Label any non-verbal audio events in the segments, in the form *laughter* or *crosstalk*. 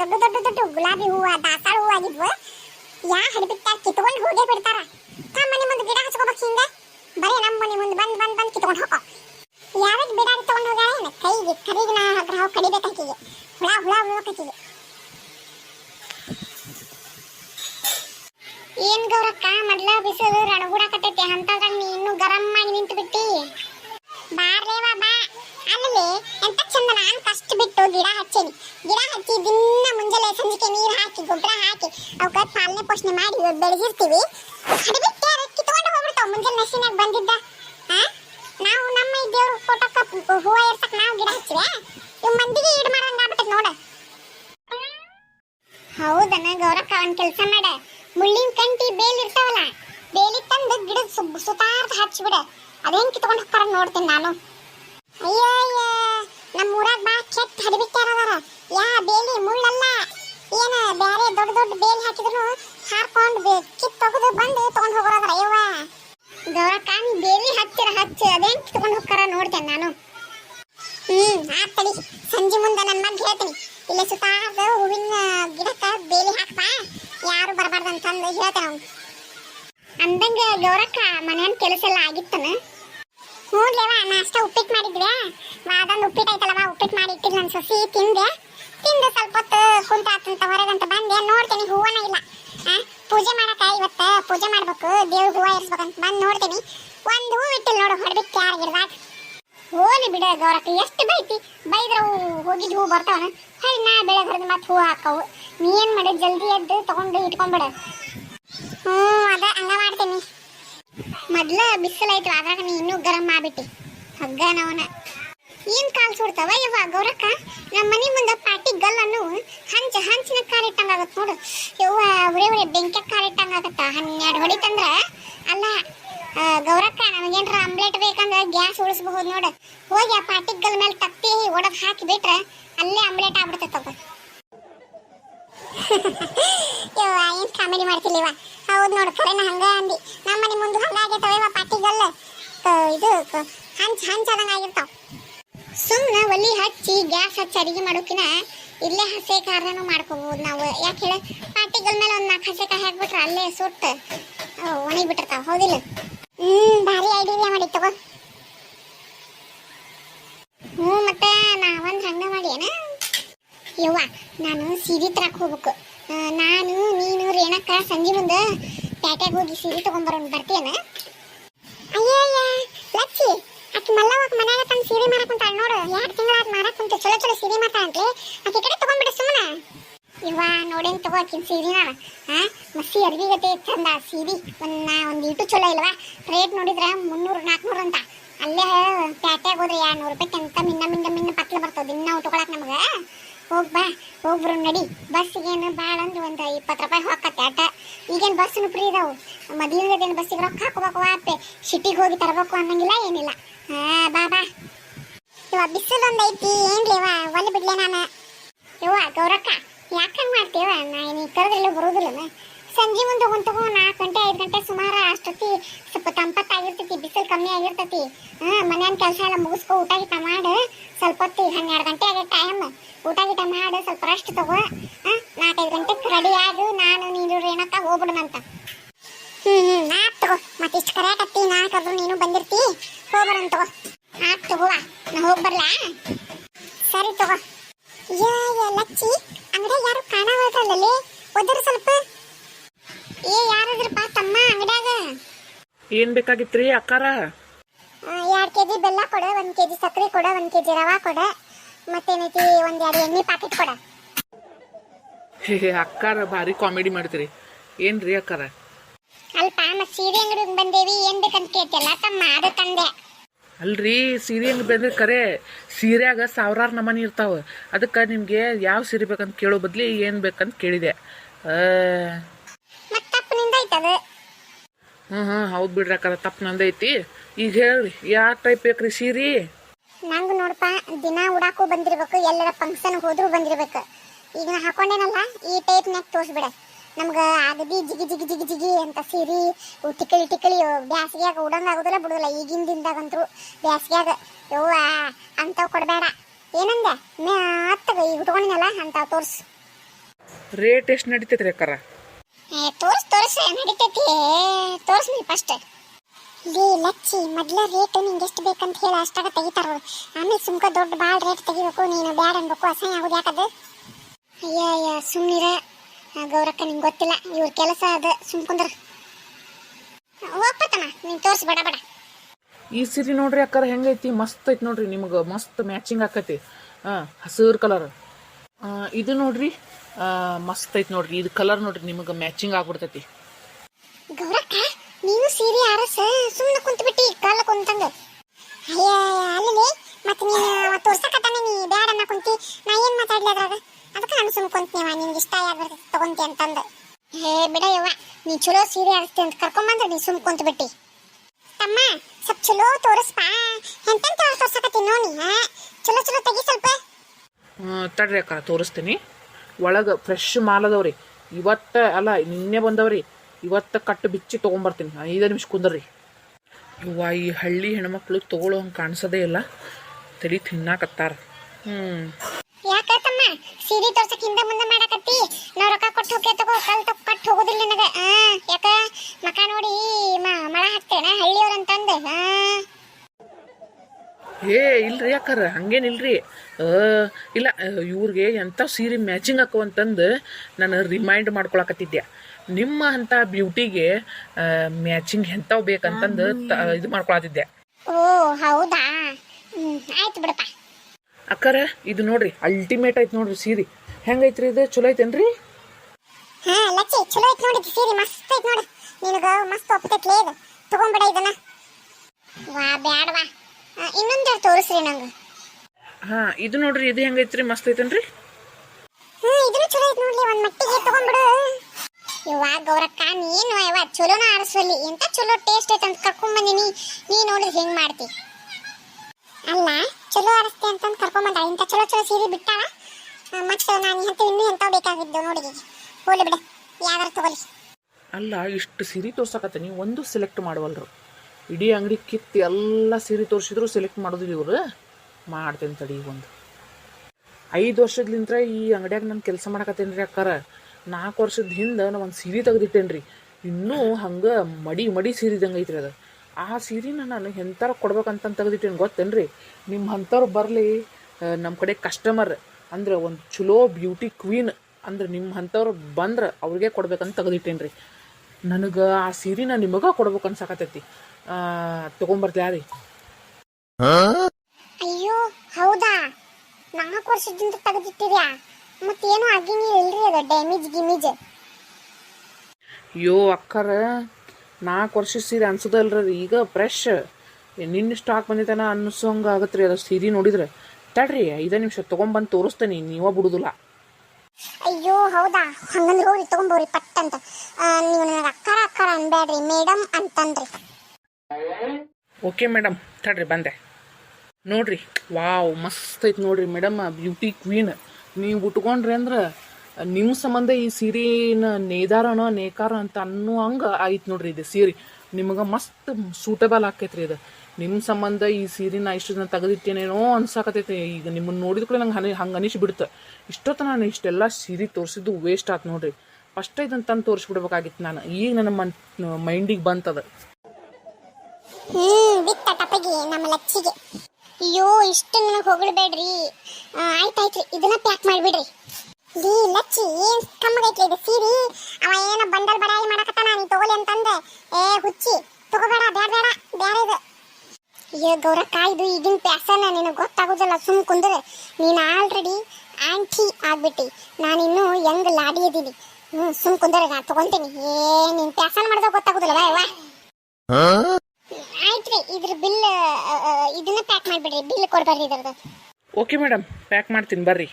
ದೊಡ್ಡ ದೊಡ್ಡ ದೊಡ್ಡ ಗುಲಾಬಿ ಹೂವ, ದಾಸಾಳ ಹೂವ ಆಗಿದ್ವು. ಯಾ ಹಡಿಬಿಟ್ಟಾರ ಕಿತ್ಕೊಂಡು ಹೋಗೇ ಬಿಡ್ತಾರ. ನಮ್ಮ ಮನೆ ಮುಂದೆ ಗಿಡ ಹಚ್ಕೋಬೇಕು ಹಿಂಗ. ಬರೀ ನಮ್ಮ ಮನೆ ಮುಂದೆ ಬಂದ್ ಬಂದು ಬಂದು ಕಿತ್ಕೊಂಡು ಹೋಗೋ. ಯಾವ್ದು ಬಿಡ ತಗೊಂಡು ಹೋಗ್ಯಾಳ ಕೈಗೆ ಕರಿಗೆ ನಾ ಗ್ರಹ ಕಡಿಬೇಕು ಆಕಿಗೆ. ಹುಳ ಹುಳ ಉಳ್ಬೇಕು ಆಕಿಗೆ ಏನ್ ಗೌರಕ್ಕ ಮೊದ್ಲ ಬಿಸಿಲು ರಣಗುಡಾಕತ್ತೈತಿ ಅಂತದ್ರಾಗ ನೀ ಇನ್ನೂ ಗರಂ ಆಗಿ ನಿಂತು ಬಿಟ್ಟಿ ಬಾರ್ಲೇವ ಬಾ ಅಲ್ಲಿ ಎಂತ ಚಂದ ನಾನ್ ಕಷ್ಟ ಬಿಟ್ಟು ಗಿಡ ಹಚ್ಚೇನಿ ಗಿಡ ಹಚ್ಚಿ ದಿನ ಮುಂಜಾನೆ ಸಂಜಿಕೆ ನೀರು ಹಾಕಿ, ಗೊಬ್ಬರ ಹಾಕಿ, ಅವ್ಕ ಪಾಲನೆ ಪೋಷಣೆ ಮಾಡಿ ಬೆಳೆಸಿರ್ತೀವಿ ಬಿಟ್ಟು ಯಾರು ಕಿತ್ಕೊಂಡು ಹೋಗ್ಬಿಡ್ತಾವ? ಮುಂಜಾನೆ ಮೆಷಿನಾಗ ಬಂದಿದ್ದ ನಾವು ನಮ್ಮ ದೇವ್ರ ಫೋಟೋಕ್ಕ ಹೂವ ಇರ್ತಕ್ಕ ನಾವು ಗಿಡ ಹಚ್ಚಿವೆ. ಇವ್ ಮಂದಿಗೆ ಈಡ್ ಮಾಡಂಗ ಆಗ್ಬಿಟ್ಟದ ನೋಡ. ಹೌದನ ಗೌರಕ್ಕ, ಒಂದು ಕೆಲ್ಸ ಮಾಡ. ಮುಳ್ಳಿನ ಕಂಟಿ ಬೇಲಿ ಇರ್ತಾವಲ್ಲ ಬೇಲಿ ತಂದು ಗಿಡದ ಸುಬ್ ಸುತ್ತಾರ್ದ ಹಚ್ಚಿಬಿಡ ಅದೇನ್ ಕಿತ್ಕೊಂಡು ಹೋಗ್ತಾರ ನೋಡ್ತೀನಿ ನಾನು. ಅಯ್ಯೋ ಅಯ್ಯೋ ನಮ್ಮ ಊರಾಗ ಬಾ, ಕೆಟ್ಟ ಹಡಿಬಿಟ್ಟಾರ ಯಾ, ಬೇಲಿ ಮುಳ್ಳಲ್ಲ. ಏನ ಬ್ಯಾರೆ ದೊಡ್ಡ ದೊಡ್ಡ ಬೇಲಿ ಹಾಕಿದ್ರು ಹಾರ್ಕೊಂಡು ಕಿತ್ ತೆಗೆದು ಬಂದು ತಗೊಂಡ್ ಹೋಗೋದ್ರ ಅಯ್ಯವ್ವ ಗೌರಕ್ಕ ಬೇಲಿ ಹಚ್ಚಿರ ಹಚ್ಚಿ ಅದೇನ್ ತಗೊಂಡು ಹೋಗ್ತಾರ ನೋಡ್ತೇನೆ ನಾನು. ಹ್ಮ್ ಆತಡಿ ತಡಿ ಸಂಜೆ ಮುಂದೆ ನನ್ನ ಮಗ್ ಹೇಳ್ತೀನಿ. ಇಲ್ಲ ಸುತ್ತಾದ ಹೂವಿನ ಗಿಡಕ್ಕ ಬೇಲಿ ಹಾಕ್ಬಾ ಯಾರು ಬರಬಾರ್ದು ಅಂತಂದು ಹೇಳ್ತೇನೆ ಅವ್ನು. ಅಂದಂಗ ಗೌರಕ್ಕ ಮನೆಯನ್ ಕೆಲಸ ಎಲ್ಲ ಆಗಿತ್ತನ. ಹ್ಞೂ ಲೇವ ನಾಷ್ಟ ಉಪ್ಪಿಟ್ಟು ಮಾಡಿದ್ವಿ. ವಾದೊಂದು ಉಪ್ಪಿಟ್ಟು ಐತಲ್ಲವ ಉಪ್ಪಿಟ್ಟು ಮಾಡಿ ಇಟ್ಟಿದ್ದು ನನ್ನ ಸೊಸಿ ತಿಂದೆ. ತಿಂದು ಕುಂತಾತಂತ ಹೊರಗಂತ ಬಂದೆ ನೋಡ್ತೀನಿ, ಹೂವನ ಇಲ್ಲ. ಪೂಜೆ ಮಾಡಕ ಇವತ್ತ ಪೂಜೆ ಮಾಡ್ಬೇಕು, ದೇವ್ರ ಹೂವ ಇರಿಸ್ಬೇಕಂತ ಬಂದು ನೋಡ್ತೀನಿ. ಒಂದು ಹೂ ಇಟ್ಟಿಲ್ಲ ನೋಡು, ಹೊಡ್ಬಿಟ್ಟು ಯಾರು ಹೋಲಿ ಬಿಡ ಗೌರಕ್ಕ, ಎಷ್ಟು ಬೈತಿ? ಬೈದ್ರ ಹೋಗಿದ್ ಹೂ ಬರ್ತಾವನ? ಹೈ, ನಾ ಬೆಳೆ ಹರಿದು ಮತ್ತೆ ಹೂ ಹಾಕವು. ನೀ ಏನ್ ಮಾಡಿ, ಜಲ್ದಿ ಎದ್ದು ತಗೊಂಡು ಇಟ್ಕೊಂಡ್ಬಿಡ ಹ್ಞೂ, ಅದ ಹಂಗ ಮಾಡ್ತೀನಿ. ಮೊದ್ಲ ಬಿಸಿಲೈತು ಅದ್ರಾಗ ನೀ ಇನ್ನೂ ಗರಂ ಮಾಡ್ಬಿಟ್ಟಿ. ಹಗ್ಗ ನವನ ಏನ್ ಕಾಲ್ ಸುಡ್ತಾವ ಯವ್ವ, ಗೌರಕ್ಕ ನಮ್ಮ ಮನಿ ಪಾರ್ಟಿ ಗಲ್ ಅನ್ನು ಹಂಚ ಹಂಚಿನ ಇಟ್ಟಂಗ ಆಗತ್ ನೋಡು. ಯವ್ವ ಉರೇ ಉರೇ ಬೆಂಕಿ ಕಾಲಿಟ್ಟಂಗ ಆಗತ್ತ. ಹನ್ನೆರಡು ಹೊಡಿತಂದ್ರ ಅಲ್ಲ ಗೌರಕ್ಕ, ನಮಗೇನ್ರ ಆಮ್ಲೆಟ್ ಬೇಕಂದ್ರ ಗ್ಯಾಸ್ ಉಳಿಸಬಹುದು ನೋಡು. ಹೋಗಿ ಆ ಪಾಟಿ ಗಲ್ ಮೇಲೆ ತಪ್ಪಿ ಒಡದ್ ಹಾಕಿ ಬಿಟ್ರ ಅಲ್ಲೇ ಆಮ್ಲೆಟ್ ಆಗ್ಬಿಡ್ತೈತವ *laughs* ಯವ್ವ, ಏನ್ ಕಾಮಿಡಿ ಮಾಡ್ತಿಲ್ಲಿವ ಹೌದ್ ನೋಡು ಕರೆನ ಹಂಗ ಅಂದಿ. ನಮ್ಮ ಮನೆ ಮುಂದೆ ಹಂಗ ಆಗೈತವ ಇವ ಪಾಟಿಗಲ್ಲ ಇದು ಹಂಚ್ ಹಂಚ್ ಆದಂಗ ಆಗಿರ್ತಾವ. ಸುಮ್ಮನೆ ಒಲಿ ಹಚ್ಚಿ ಗ್ಯಾಸ್ ಹಚ್ಚಿ ಅಡಿಗೆ ಮಾಡೋಕಿನ ಇಲ್ಲೇ ಹಸೆ ಕಾರ್ಯನೂ ಮಾಡ್ಕೋಬಹುದು ನಾವು. ಯಾಕೆ ಹೇಳ? ಪಾಟಿಗಳ ಮೇಲೆ ಒಂದು ನಾಲ್ಕು ಹಸೆಕಾಯಿ ಹಾಕ್ಬಿಟ್ರೆ ಅಲ್ಲೇ ಸುಟ್ಟು ಒಣಗಿ ಬಿಟ್ಟಿರ್ತಾವ ಹೌದಿಲ್ಲ? ಹ್ಮ್, ಭಾರಿ ಐಡಿಯಾ ಮಾಡಿ ತಗೋ. ಹ್ಞೂ ಮತ್ತೆ ನಾವಂದ್ ಹಂಗೆ ಮಾಡಿ ಏನ ಯವ್ವ, ನಾನು ಸೀರೆ ತರಕ್ ಹೋಗ್ಬೇಕು. ನಾನು, ನೀನು ರೇಣಕ್ಕ ಸಂಜೆ ಮುಂದೆ ಪ್ಯಾಟ್ಯಾಗ ಹೋಗಿ ಸೀರೆ ತೊಗೊಂಬರೋಣ ಬರ್ತೀಯನ? ಅಯ್ಯಯ್ಯ, ಲಚ್ಚಿ ಮಲ್ಲ ಮಲ್ಲವ್ವ ಮನ್ಯಾಗ ತಂದು ಸೀರೆ ಮಾರಕ್ ಕುಂತಾಳ ನೋಡು ಎರಡು ತಿಂಗಳಾದ ಮಾರಕ್ ಕುಂತ ಚಲೋ ಚಲೋ ಸೀರೆ ಮಾತಾಡ್ಲಿ ಆಕೆ ಕಡೆ ತಗೊಂಡ್ಬಿಡು ಸುಮ್ಮನ ಇವ ನೋಡೇನ್ ತಗೋ ಆಕಿನ ಸೀರೆನ. ಹಾ ಮಸ್ಸಿ ಅರ್ವಿ ಗತೆ ಚಂದ ಸೀರೆ. ಒಂದ್ ಒಂದು ಇಟ್ಟು ಚಲೋ ಇಲ್ವಾ? ರೇಟ್ ನೋಡಿದ್ರ ಮುನ್ನೂರು ನಾಲ್ಕುನೂರು ಅಂತ. ಅಲ್ಲೇ ಪ್ಯಾಟ್ಯಾಗ ಹೋದ್ರೆ ಎರಡ್ನೂರು ರೂಪಾಯಿ ಕೆಂತ ಮಿನ್ನ ಮಿನ್ನ ಮಿನ್ನ ಪತ್ಲ ಬರ್ತದ. ಇನ್ನ ಉಟ್ಕೊಳಕ್ ನಮಗ. ಹೋಗ್ ಬಾ ಒಬ್ರು ನಡಿ. ಬಸ್ಸಿಗೇನು ಭಾಳ ಅಂದ್ರೆ ಒಂದು ಇಪ್ಪತ್ತು ರೂಪಾಯಿ ಹೋಗತ್ತೆ ಆಟ ಈಗೇನು ಬಸ್ಸನ್ನು ಫ್ರೀ ಇದಾವು. ಮದುವೆದೇನು ಬಸ್ಸಿಗೆ ರೊಕ್ಕ ಹಾಕೋಬೇಕು ಆಪೆ ಸಿಟಿಗೆ ಹೋಗಿ ತರಬೇಕು ಅನ್ನಂಗಿಲ್ಲ, ಏನಿಲ್ಲ. ಹಾ, ಬಾ ಬಾ. ಇವ ಬಿಸಿಲು ಒಂದು ಐತಿ ಏನ್ಲಿ ಇವ ಒಲ್ಲಿ ಬಿಡ್ಲೆ ನಾನು. ಇವ ಗೌರಕ್ಕ ಯಾಕಂಗ್ ಮಾಡ್ತೀವ ನಾ ನೀ ಕರೆದ್ರೆಲ್ಲ ಬರೋದಿಲ್ಲ ಸಂಜೆ ಮುಂದೆ ಹೋಗಿ ತಗೋ ನಾಲ್ಕು ಗಂಟೆ, ಐದು ಗಂಟೆ ಸುಮಾರು ಅಷ್ಟೊತ್ತಿ ಸ್ವಲ್ಪ ತಂಪತ್ತಾಗಿರ್ತೈತಿ, ಬಿಸಿಲು ಕಮ್ಮಿ ಆಗಿರ್ತೈತಿ. ಹಾಂ ಮನೆಯನ್ನು ಕೆಲಸ ಎಲ್ಲ ಮುಗಿಸ್ಕೊ ಊಟ ಗೀಟ ಮಾಡು. ಸ್ವಲ್ಪ ಹೊತ್ತು ಹನ್ನೆರಡು ಗಂಟೆ ಆಗೋ ಟೈಮ್ ಊಟ ಗೀಟ ಮಾಡು, ಸ್ವಲ್ಪ ರೆಸ್ಟ್ ತಗೋ. ಹಾಂ ನಾಲ್ಕೈದು ಗಂಟೆಗೆ ರೆಡಿ ಆಗು ನಾನು, ನೀನು ಏನಕ್ಕ ಹೋಗ್ಬಿಡಣಂತ. ಹ್ಮ್ ಹ್ಞೂ, ಆತ್ ತಗೋ. ಮತ್ತೆ ಇಷ್ಟು ಕರೆಯಾಕತ್ತಿ ನಾ ನೀನು ಬಂದಿರ್ತಿ. ಹೋಗ್ಬರನ್ ತಗೋ. ಆತ್ ತಗೋ ನಾ ಹೋಗಿ ಬರ್ಲಾ? ಸರಿ ತಗೋ. ಯಾ, ಲಚ್ಚಿ ಅಂಗಡಿಯಾಗ ಯಾರು ಕಾಣವಲ್ರಲ್ಲಿ ಒದರ ಸ್ವಲ್ಪ ಏ ಯಾರದ್ರಪ್ಪ ತಮ್ಮ ಅಂಗಡ್ಯಾಗ ಏನ್ ಬೇಕಾಗಿತ್ರಿ ಅಕ್ಕಾರ ಎರಡು ಕೆಜಿ ಬೆಲ್ಲ ಕೊಡ ಒಂದ್ ಕೆಜಿ ಸಕ್ಕರೆ ಕೊಡ ಒಂದ್ ಕೆಜಿ ರವಾ ಕೊಡ ಮತ್ತೇನೈತಿ ಒಂದ್ ಎರಡು ಎಣ್ಣೆ ಪ್ಯಾಕೆಟ್ ಕೊಡ. ಹೇ ಅಕ್ಕಾರ ಭಾರಿ ಕಾಮಿಡಿ ಮಾಡ್ತೀರಿ. ಏನ್ರಿ ಅಕ್ಕಾರ ಅಲ್ಪ ಮತ್ ಸೀರೆ ಅಂಗಡಿಗೆ ಬಂದೇವಿ ಏನ್ ಬೇಕಂತ ಕೇಳ್ತಿಯಲ್ಲ ತಮ್ಮ ಅದ ತಂದೆ. ಅಲ್ರಿ ಸೀರೆ ಅಂಗಡಿ ಬಂದ್ರೆ ಕರೆ ಸೀರ್ಯಾಗ ಸಾವಿರಾರು ನಮನಿ ಇರ್ತಾವ. ಅದಕ್ಕೆ ನಿಮ್ಗೆ ಯಾವ ಸೀರೆ ಬೇಕಂತ ಕೇಳೋ ಬದ್ಲಿ ಏನ್ ಬೇಕಂತ ಕೇಳಿದೆ. ಆ, ಮತ್ ತಪ್ಪನಿಂದ ಐತದ ಹ್ಮ್ ಹ್ಮ್ ಹೌದ್ ಬಿಡ್ರಿ ಅಕ್ಕಾರ ತಪ್ಪು ನಂದೈತಿ. ಈಗ ಹೇಳಿ ಯಾವ ಟೈಪ್ ಬೇಕ್ರಿ ಸೀರಿ? ನಂಗ್ ನೋಡಪ್ಪ ದಿನ ಉಡಾಕು ಬಂದಿರ್ಬೇಕು ಎಲ್ಲರ ಫಂಕ್ಷನ್ ಹೋದ್ರು ಬಂದಿರ್ಬೇಕು. ಈಗ ನಾ ಹಾಕೊಂಡೇನಲ್ಲ ಈ ಟೈಪ್ ನೆಕ್ ತೋರ್ಸ್ಬಿಡ. ನಮ್ಗ ಅಗದಿ ಜಿಗಿ ಜಿಗಿ ಜಿಗಿ ಜಿಗಿ ಅಂತ ಸೀರಿ ಟಿಕಳಿ ಟಿಕಳಿ ಬ್ಯಾಸಿಗ್ಯಾಗ ಉಡಂಗ ಆಗುದಿಲ್ಲ ಬಿಡುದಿಲ್ಲ. ಈಗಿನ ದಿನದಾಗಂತೂ ಬ್ಯಾಸಿಗ್ಯಾಗ ಯವ್ವ ಅಂತಾವ್ ಕೊಡಬೇಡ ಏನಂದೆ? ಮತ್ತಗ ಈಗ ಉಟ್ಕೊಂಡಿನಲ್ಲ ಅಂತ ತೋರ್ಸು. ರೇಟ್ ಎಷ್ಟು ನಡೀತೈತ್ರಿ ಅಕ್ಕಾರ? ಏ ತೋರ್ಸ್. ತೋರ್ಸ್ ನಡೀತೈತಿ? ತೋರ್ಸ್ ಫಸ್ಟ್ ಲೇ ಲಚ್ಚಿ, ಮೊದ್ಲ ರೇಟ್ ನಿಂಗೆ ಎಷ್ಟು ಬೇಕಂತ ಹೇಳಿ, ಅಷ್ಟಾಗ ತೆಗಿತಾರ. ಆಮೇಲೆ ಸುಮ್ಕ ದೊಡ್ಡ ಭಾಳ ರೇಟ್ ತೆಗಿಬೇಕು, ನೀನು ಬ್ಯಾಡ ಅನ್ಬೇಕು, ಅಸಹ್ಯ ಆಗೋದು ಯಾಕದು? ಅಯ್ಯ ಅಯ್ಯ ಸುಮ್ಮನಿರ ಗೌರಕ್ಕ, ನಿಂಗೆ ಗೊತ್ತಿಲ್ಲ, ಇವ್ರ ಕೆಲಸ ಅದ ಸುಮ್ಕುಂದ್ರ ನೀನು ತೋರಿಸ್, ಬಡ ಬಡ. ಈ ಸೀರೆ ನೋಡ್ರಿ ಅಕ್ಕಾರ, ಹೆಂಗೈತಿ? ಮಸ್ತ್ ಐತಿ ನೋಡ್ರಿ ನಿಮ್ಗೆ, ಮಸ್ತ್ ಮ್ಯಾಚಿಂಗ್ ಆಕತಿ. ಹಾಂ ಹಸಿರು ಕಲರ್ ಇದು ನೋಡ್ರಿ ಮಸ್ತ್ ಐತಿ ನೋಡ್ರಿ, ಇದು ಕಲರ್ ನೋಡ್ರಿ ನಿಮಗೆ ಮ್ಯಾಚಿಂಗ್ ಆಗ್ಬಿಡ್ತೈತಿ. ಗೌರಕ್ಕ, ನೀನು ಸೀರೆ ಆರಸ ಸುಮ್ಮನೆ ಕುಂತ್ಬಿಟ್ಟಿ ಕಾಲ ಕುಂತಂಗ ಅಯ್ಯ ಅಲ್ಲಿ ಮತ್ತೆ ನೀನು ತೋರ್ಸಕತ್ತಾನೆ ನೀ ಅನ್ನ ಕುಂತಿ, ನಾ ಏನು ಮಾತಾಡ್ಲಿ ಅದ್ರಾಗ? ಅದಕ್ಕೆ ನಾನು ಸುಮ್ಮನೆ ಕುಂತೀವ ನಿನ್ಗೆ ಇಷ್ಟ ಯಾವ್ದು ತಗೊಂತಿ ಅಂತಂದು. ಹೇ ಬಿಡ ಯವ್ವ ನೀ ಚಲೋ ಸೀರೆ ಆರಿಸ್ತಿ ಅಂತ ಕರ್ಕೊಂಬಂದ್ರೆ, ನೀ ಸುಮ್ಮನೆ ಕುಂತ್ಬಿಟ್ಟಿ. ತಮ್ಮ, ಸ್ವಲ್ಪ ಚಲೋ ತೋರಿಸ್ಪ. ಎಂತೆಂತ ತೋರ್ಸಕತ್ತಿ ನೋಡಿ ನೀ ಚಲೋ ಚಲೋ ತೆಗಿ ಸ್ವಲ್ಪ. ತಡ್ರಿ ಅಕ್ಕ, ತೋರಿಸ್ತೀನಿ. ಒಳಗೆ ಫ್ರೆಶ್ ಮಾಲದವ್ರಿ ಇವತ್ತ ಇವತ್ತು ಅಲ್ಲ, ನಿನ್ನೆ ಬಂದವ್ರಿ. ಇವತ್ತು ಕಟ್ಟು ಬಿಚ್ಚಿ ತೊಗೊಂಬರ್ತೀನಿ. ಐದು ನಿಮಿಷ ಕುಂದ್ರಿ. ಇವ ಈ ಹಳ್ಳಿ ಹೆಣ್ಮಕ್ಳು ತಗೊಳ್ಳೋ ಹಂಗೆ ಕಾಣಿಸೋದೇ ಇಲ್ಲ. ತಲೆ ತಿನ್ನಾಕತ್ತಾರ. ಹ್ಞೂ ಯಾಕ ತಮ್ಮ ಸೀರೆ ತೋರ್ಸಕ್ ಹಿಂದೆ ಮುಂದೆ ಮಾಡಕತ್ತಿ? ನಾವ್ ರೊಕ್ಕ ಕೊಟ್ಟು ಹೋಗಿ ತಗೋ ಕಲ್ ತಗೋ ಕಟ್ಟು ಹೋಗುದಿಲ್ಲ ಆ, ಯಾಕ? ಮಕ ನೋಡಿ ಮಳ ಹಾಕ್ತೇನ ಹಳ್ಳಿಯವ್ರ ಅಂತಂದ. ಆ. ಏ ಇಲ್ರಿ ಯಾಕಾರ ಹಂಗೇನಿಲ್ರಿ ಆ, ಇಲ್ಲ ಇವ್ರಿಗೆ ಎಂಥ ಸೀರೆ ಮ್ಯಾಚಿಂಗ್ ಹಾಕೋ ಅಂತಂದು ನಾನು ರಿಮೈಂಡ್ ಮಾಡ್ಕೊಳಕತ್ತಿದ್ದೆ. ನಿಮ್ಮ ಅಂಥ ಬ್ಯೂಟಿಗೆ ಮ್ಯಾಚಿಂಗ್ ಎಂಥವು ಬೇಕಂತಂದು ಇದು ಮಾಡ್ಕೊಳತಿದ್ದೆ ಓ ಹೌದಾ? ಆಯ್ತು ಬಿಡಪ್ಪ. ಅಕ್ಕಾರ ಇದು ನೋಡ್ರಿ ಅಲ್ಟಿಮೇಟ್ ಐತಿ ನೋಡ್ರಿ ಸೀರೆ. ಹೆಂಗೈತ್ರಿ ಇದು? ಚಲೋ ಐತೇನ್ರಿ? ಹಾ ಲಚ್ಚಿ ಚಲೋ ಐತಿ ನೋಡಿ ಸೀರೆ ಮಸ್ತ್ ಐತಿ ನೋಡಿ. ನಿನಗ ಮಸ್ತ್ ಒಪ್ಪತೈತಿ ಇದು. ತಗೊಂಬಿಡ ಇದನ್ನ. ವಾ ಇನ್ನೊಂದು ತೋರಿಸ್ರಿ ನಂಗೆ. ಹಾ ಇದು ನೋಡ್ರಿ ಇದು ಹೆಂಗೈತ್ರಿ? ಮಸ್ತ್ ಐತನ್ರಿ? ಹ್ಮ್ ಇದನ್ನು ಚಲೋ ಐತ್ ನೋಡ್ಲಿ ಒಂದ್ ಮಟ್ಟಿಗೆ ತಗೊಂಡ್ಬಿಡು. ಗೌರ ಗೌರಕ್ಕ ನೀನು ಇವ ಚಲೋನ ಆರಿಸಲಿ ಎಂತ ಚಲೋ ಟೇಸ್ಟ್ ಐತಂತ ಅಂತ ಕರ್ಕೊಂಡ್ ಬಂದಿನಿ. ನೀ ನೋಡಿ ಹೆಂಗ್ ಮಾಡ್ತಿ? ಅಲ್ಲ ಚಲೋ ಆರಿಸ್ತೆ ಅಂತಂದ್ ಕರ್ಕೊಂಡ್ ಬಂದಾ ಇಂತ ಚಲೋ ಚಲೋ ಸೀರೆ ಬಿಟ್ಟಾಳ? ಮತ್ತೆ ನಾನು ಅಂತ ಇನ್ನೂ ಎಂತ ಬೇಕಾಗಿದ್ದು ನೋಡಿ ಹೋಲಿ ಬಿಡ ಯಾವ್ದಾರು ತಗೊಳ್ಳಿ. ಅಲ್ಲ ಇಷ್ಟು ಸೀರೆ ತೋರ್ಸಕತ್ತೀನಿ ಒಂದು ಸೆಲೆಕ್ಟ್ ಮಾಡವಲ್ರು. ಇಡೀ ಅಂಗಡಿ ಕಿತ್ತು ಎಲ್ಲ ಸೀರೆ ತೋರಿಸಿದ್ರು ಸೆಲೆಕ್ಟ್ ಮಾಡೋದಿಲ್ಲ ಇವರು. ಮಾಡ್ತೇನೆ ತಡಿ ಒಂದು. ಐದು ವರ್ಷದ್ಲಿಂತ್ರ ಈ ಅಂಗಡಿಯಾಗ ನಾನು ಕೆಲಸ ಮಾಡಕತ್ತೇನೆ ರೀ ಅಕ್ಕಾರ. ನಾಲ್ಕು ವರ್ಷದ ಹಿಂದೆ ನಾ ಒಂದು ಸೀರೆ ತೆಗೆದಿಟ್ಟೇನೆ ರೀ ಇನ್ನೂ ಹಂಗೆ ಮಡಿ ಮಡಿ ಸೀರೆ ಇದ್ದಂಗೆ ಐತ್ರಿ ಅದು. ಆ ಸೀರೆನ ನಾನು ಎಂಥರ ಕೊಡ್ಬೇಕಂತ ತೆಗೆದಿಟ್ಟೇನೆ ಗೊತ್ತೇನು ರೀ ನಿಮ್ಮ ಅಂಥವ್ರು ಬರಲಿ ನಮ್ಮ ಕಡೆ ಕಸ್ಟಮರ್ ಅಂದ್ರೆ ಒಂದು ಚಲೋ ಬ್ಯೂಟಿ ಕ್ವೀನ್ ಅಂದ್ರೆ ನಿಮ್ಮ ಅಂಥವ್ರು ಬಂದ್ರೆ ಅವ್ರಿಗೆ ಕೊಡ್ಬೇಕಂತ ತೆಗೆದಿಟ್ಟೇನೆ ರೀ ನನಗೆ ಆ ಸೀರೆನ ನಿಮಗೆ ಕೊಡ್ಬೇಕು ಅನ್ಸಕತ್ತೈತಿ. ತೊಗೊಂಬರ್ತೀಯ ರೀ ಅಯ್ಯೋ ಹೌದಾ? ನಾಲ್ಕು ವರ್ಷದಿಂದ ತೆಗೆದಿಟ್ಟಿದ್ಯಾ? ಮತ್ತೇನು ಆಗಿನಿ ಇಲ್ರಿ ಅದು ಡ್ಯಾಮೇಜ್ ಗಿಮೇಜ್ ಅಯ್ಯೋ ಅಕ್ಕರ ನಾಲ್ಕು ವರ್ಷ ಸೀರೆ ಅನ್ಸೋದಲ್ರಿ ಈಗ ಫ್ರೆಶ್ ನಿನ್ನ ಸ್ಟಾಕ್ ಬಂದಿದ್ದಾನ ಅನ್ನಿಸೋಂಗೆ ಆಗತ್ತೆ ರೀ ಅದು ಸೀರೆ ನೋಡಿದ್ರೆ. ತಡ್ರಿ ಐದ ನಿಮಿಷ ತೊಗೊಂಬಂದು ತೋರಿಸ್ತೇನೆ ನೀವ ಬಿಡುದಿಲ್ಲ. ಅಯ್ಯೋ ಹೌದಾ? ಹಂಗಂದ್ರೆ ಹೋಗ್ರಿ ತಗೊಂಬೋರಿ ಪಟ್ ಅಂತ ನೀವು ನನಗೆ ಅಕ್ಕಾರ ಅಕ್ಕಾರ ಅನ್ಬೇಡ್ರಿ ಮೇಡಮ್ ಅಂತಂದ್ರಿ. ಓಕೆ ಮೇಡಮ್ ತಡ್ರಿ, ಬಂದೆ. ನೋಡ್ರಿ ವಾವ್ ಮಸ್ತ್ ಐತೆ ನೋಡ್ರಿ ಮೇಡಮ್ ಬ್ಯೂಟಿ ಕ್ವೀನ್ ನೀವು ಉಟ್ಕೊಂಡ್ರಿ ಅಂದ್ರೆ ನಿಮ್ಮ ಸಂಬಂಧ ಈ ಸೀರೆನ ನೇದಾರನೋ ನೇಕಾರ ಅಂತ ಅನ್ನೋ ಹಂಗೆ ಆಯ್ತು ನೋಡ್ರಿ ಇದು ಸೀರೆ. ನಿಮಗೆ ಮಸ್ತ್ ಸೂಟಬಲ್ ಆಕೈತ್ರಿ ಇದು. ನಿಮ್ಮ ಸಂಬಂಧ ಈ ಸೀರೆನ ಇಷ್ಟು ದಿನ ತೆಗೆದಿಟ್ಟೇನೇನೋ ಅನ್ಸಾಕತೈತಿ ಈಗ ನಿಮ್ಮನ್ನ ನೋಡಿದ ಕೂಡ ನಂಗೆ ಹನಿ ಹಂಗೆ ಅನಿಸ್ಬಿಡ್ತು ಇಷ್ಟೊತ್ತು ನಾನು ಇಷ್ಟೆಲ್ಲ ಸೀರೆ ತೋರಿಸಿದ್ದು ವೇಸ್ಟ್ ಆಯ್ತು ನೋಡ್ರಿ. ಫಸ್ಟ್ ಇದನ್ನು ತಂದು ತೋರಿಸ್ಬಿಡ್ಬೇಕಾಗಿತ್ತು ನಾನು. ಈಗ ನನ್ನ ಮನ್ ಮೈಂಡಿಗೆ ಬಂತದ. ಹ್ಮ್ ಬಿತ್ತ ಟಪಗಿ ನಮ್ಮ ಲಚ್ಚಿಗೆ. ಅಯ್ಯೋ, ಇಷ್ಟು ನನಗೆ ಹೊಗಳ್ಬೇಡ್ರಿ. ಆಯ್ತಾಯ್ತ್ರಿ, ಇದನ್ನ ಪ್ಯಾಕ್ ಮಾಡಿಬಿಡ್ರಿ. ಲೀ, ಲಚ್ಚಿ, ಏನ್ ಕಮ್ಮಗೈತ್ರಿ ಇದು? ಸೀರಿ, ಅವ ಏನೋ ಬಂಡಲ್ ಬಡಾಯಿ ಮಾಡಕತ್ತಾನ, ನೀ ತಗೋಲಿ ಅಂತಂದೆ. ಏ, ಹುಚ್ಚಿ, ತಗೋಬೇಡ, ಬ್ಯಾಡ ಬೇಡ ಬ್ಯಾರೆ ಇದು. ಅಯ್ಯೋ, ಗೌರಕ್ಕ, ಇದು ಈಗಿನ ಪ್ಯಾಸನ, ನಿನಗೆ ಗೊತ್ತಾಗೋದಿಲ್ಲ, ಸುಮ್ ಕುಂದ್ರೆ. ನೀನು ಆಲ್ರೆಡಿ ಆಂಟಿ ಆಗ್ಬಿಟ್ಟಿ. ನಾನಿನ್ನು ಯಂಗ್ ಲಾಡಿ ಇದ್ದೀನಿ ಹ್ಞೂ ಸುಮ್ ಕುಂದ್ರೆ, ನಾ ತಗೊಂತೀನಿ. ಏ, ನೀನು ಪ್ಯಾಸನ್ ಮಾಡ್ದಾಗ ಗೊತ್ತಾಗೋದಿಲ್ಲ ವಾ ಆಯ್ತ್ರಿ, ಇದ್ರ ಬಿಲ್ ಇದನ್ನ ಪ್ಯಾಕ್ ಮಾಡಿಬಿಡ್ರಿ, ಬಿಲ್ ಕೊಡ್ಬರ್ರಿ ಇದ್ರದ್ದು. ಓಕೆ ಮೇಡಮ್ ಪ್ಯಾಕ್ ಮಾಡ್ತೀನಿ, ಬರ್ರಿ.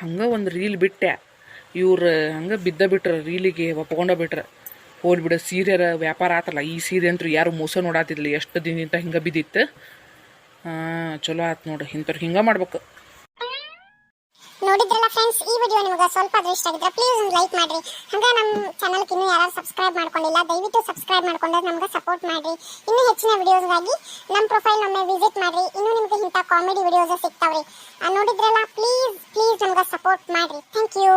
ಹಂಗೆ ಒಂದು ರೀಲ್ ಬಿಟ್ಟೆ. ಇವ್ರು, ಹಂಗೆ ಬಿದ್ದ ಬಿಟ್ರೆ ರೀಲಿಗೆ ಒಪ್ಕೊಂಡ ಬಿಟ್ರೆ. ಹೋಲ್ ಬಿಡ, ಸೀರೆರ ವ್ಯಾಪಾರ ಆತಲ್ಲ, ಈ ಸೀರೆ ಅಂತೂ ಯಾರು ಮೋಸ ನೋಡಾತಿದ್ಲಿ ಎಷ್ಟು ದಿನದಿಂದ ಹಿಂಗೆ ಬಿದ್ದಿತ್ತು. ಹಾಂ ಚಲೋ ಆತು ನೋಡ್ರಿ ಇಂಥವ್ರು ಹಿಂಗೆ ಮಾಡ್ಬೇಕು. ನೋಡಿದ್ರಲ್ಲ ಫ್ರೆಂಡ್ಸ್ ಈ ವಿಡಿಯೋ ನಿಮಗೆ ಸ್ವಲ್ಪ ಇಷ್ಟ ಆಗಿದ್ರೆ ಪ್ಲೀಸ್ ಒಂದು ಲೈಕ್ ಮಾಡ್ರಿ. ಹಂಗೆ ನಮ್ಮ ಚಾನಲ್ಗೆ ಇನ್ನೂ ಯಾರು ಸಬ್ಸ್ಕ್ರೈಬ್ ಮಾಡ್ಕೊಂಡಿಲ್ಲ, ದಯವಿಟ್ಟು ಸಬ್ಸ್ಕ್ರೈಬ್ ಮಾಡ್ಕೊಂಡ್ರೆ ನಮ್ಗೆ ಸಪೋರ್ಟ್ ಮಾಡ್ರಿ. ಇನ್ನೂ ಹೆಚ್ಚಿನ ವಿಡಿಯೋಸ್ಗಾಗಿ ನಮ್ಮ ಪ್ರೊಫೈಲ್ ನಮ್ಮ ವಿಸಿಟ್ ಮಾಡಿರಿ. ಇನ್ನೂ ನಿಮಗೆ ಇಂಥ ಕಾಮಿಡಿ ವಿಡಿಯೋಸ್ ಸಿಗ್ತಾವ್ರಿ. ನೋಡಿದ್ರಲ್ಲ ಪ್ಲೀಸ್ ಪ್ಲೀಸ್ ನಮ್ಗೆ ಸಪೋರ್ಟ್ ಮಾಡಿರಿ. Thank you